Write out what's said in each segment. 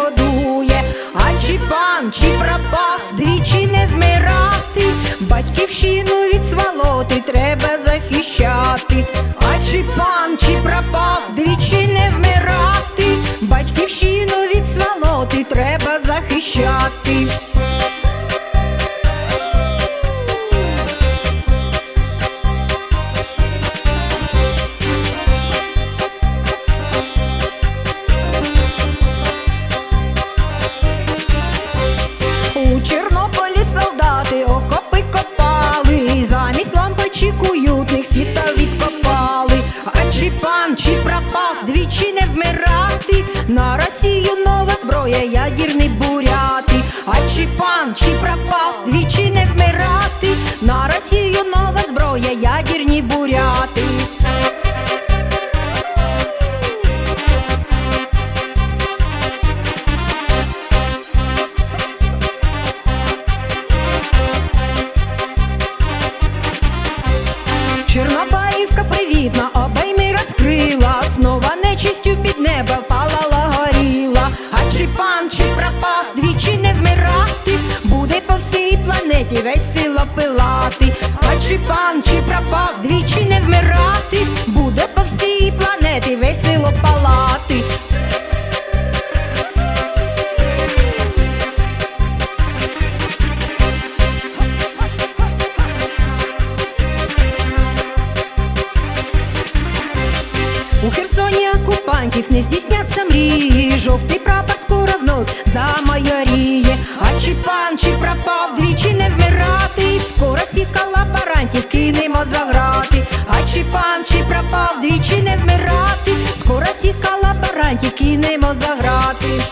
шкодує, а чи пан, чи пропав, двічі не вмирати, батьківщину від свалоти треба захищати, а чи пан, чи пропав, двічі не вмирати, батьківщину від свалоти треба захищати. Двічі не вмирати, на Росію нова зброя, ядерні буряти. А чи пан, чи пропав, двічі не вмирати, на Росію нова зброя, ядерні буряти. Чорнобаївка привітна, буде по всій планеті весь село пилати. А чи пан, чи пропав, двічі не вмирати, буде по всій планеті весь село палати. У Херсоні окупантів не здійсняться мрії, жовтий прапор пан, пропав, двічі не вмирати, скоро всіх колаборантів кинемо за грати. А чи пан, чи пропав, двічі не вмирати, скоро всіх колаборантів кинемо за грати.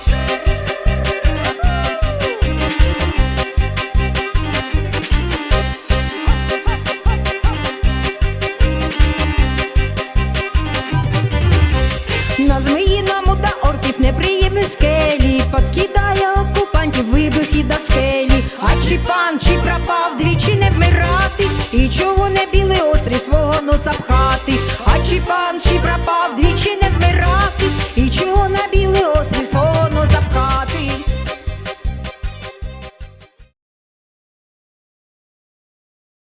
На зміїному та орків неприємні скелі Подкидає чи пан, чи пропав, двічі не вмирати. І чого не білий острій свого носа пхати